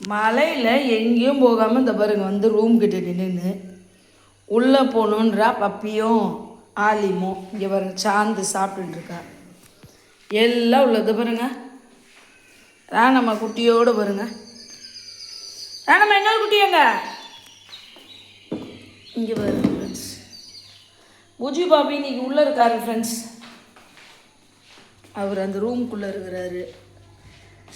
மலையில் எங்கேயும் போகாமல் இந்த பாருங்க வந்து ரூம் கிட்ட நின்று உள்ளே போகணுன்றா பப்பியும் ஆலிமும் இங்கே பாருங்க சாந்து சாப்பிட்டுருக்கா எல்லாம் உள்ளது பாருங்க. ராணம்மா குட்டியோடு பாருங்க. ராணம்மா எங்க? குட்டியங்க இங்கே பாருங்க ஃப்ரெண்ட்ஸ் புஜி பாபி இன்னைக்கு உள்ளே இருக்காரு ஃப்ரெண்ட்ஸ் அவர் அந்த ரூம்குள்ளே இருக்கிறாரு.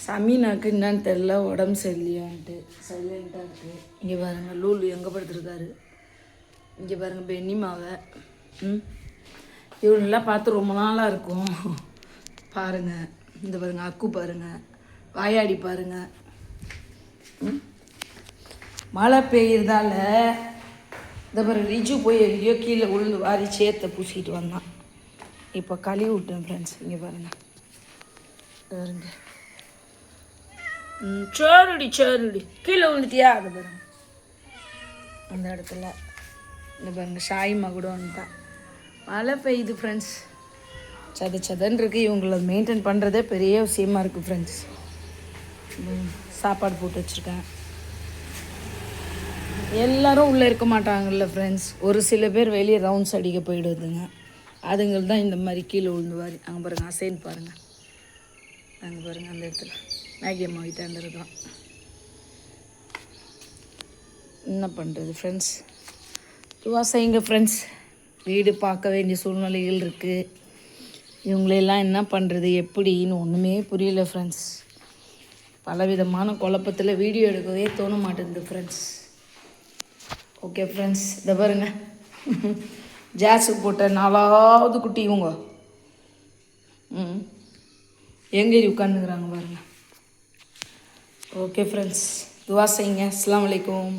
சமீனாக்கு என்னன்னு தெரில உடம்பு சரியில்லையான்ட்டு. சைலண்ட்டாக இருக்குது இங்கே பாருங்கள் லூல் எங்கே படுத்துருக்காரு? இங்கே பாருங்கள் பென்னிமாவை ம்? இவனெல்லாம் பார்த்து ரொம்ப நாளாக இருக்கும். பாருங்கள் இந்த பாருங்கள் அக்கு பாருங்கள் வாயாடி பாருங்கள் ம்? மழை பெய்யறதால இந்த பாருங்க ரிஜு போய் எங்கேயோ கீழே விழுந்து வாரி சேத்தை பூசிட்டு வந்தான். இப்போ கழுவி விட்டேன் ஃப்ரெண்ட்ஸ் இங்கே பாருங்கள் பாருங்க. ம் சேருடி சேருடி கீழே விழுந்துட்டியா அது பாருங்க அந்த இடத்துல இந்த பாருங்க சாய் கூட தான் மழை பெய்யுது ஃப்ரெண்ட்ஸ் சத சதன் இருக்கு இவங்கள மெயின்டைன் பண்ணுறதே பெரிய விஷயமா இருக்குது ஃப்ரெண்ட்ஸ் சாப்பாடு போட்டு வச்சுருக்கேன் எல்லாரும் உள்ளே இருக்க மாட்டாங்கல்ல ஃப்ரெண்ட்ஸ் ஒரு சில பேர் வெளியே ரவுண்ட்ஸ் அடிக்க போயிடுதுங்க அதுங்கள் தான் இந்த மாதிரி கீழே விழுந்து வாரி அங்கே பாருங்கள் அசைன் பாருங்கள் அங்கே பாருங்கள் அந்த இடத்துல மேகி அம்மா வீட்டை இருக்கான் என்ன பண்ணுறது ஃப்ரெண்ட்ஸ் துவா செய்யுங்க ஃப்ரெண்ட்ஸ் வீடு பார்க்க வேண்டிய சூழ்நிலைகள் இருக்குது இவங்களெல்லாம் என்ன பண்ணுறது எப்படின்னு ஒன்றுமே புரியல ஃப்ரெண்ட்ஸ் பலவிதமான குழப்பத்தில் வீடியோ எடுக்கவே தோண மாட்டேங்குது ஃப்ரெண்ட்ஸ் ஓகே ஃப்ரெண்ட்ஸ் இதை பாருங்க. ஜாஸுக்கு போட்ட நாலாவது குட்டி இவங்க. ம். எங்கேரி உட்காந்துக்கிறாங்க பாருங்க. ஓகே ஃப்ரெண்ட்ஸ் துவா செய்யுங்க. அஸ்லாம் அலைக்கும்.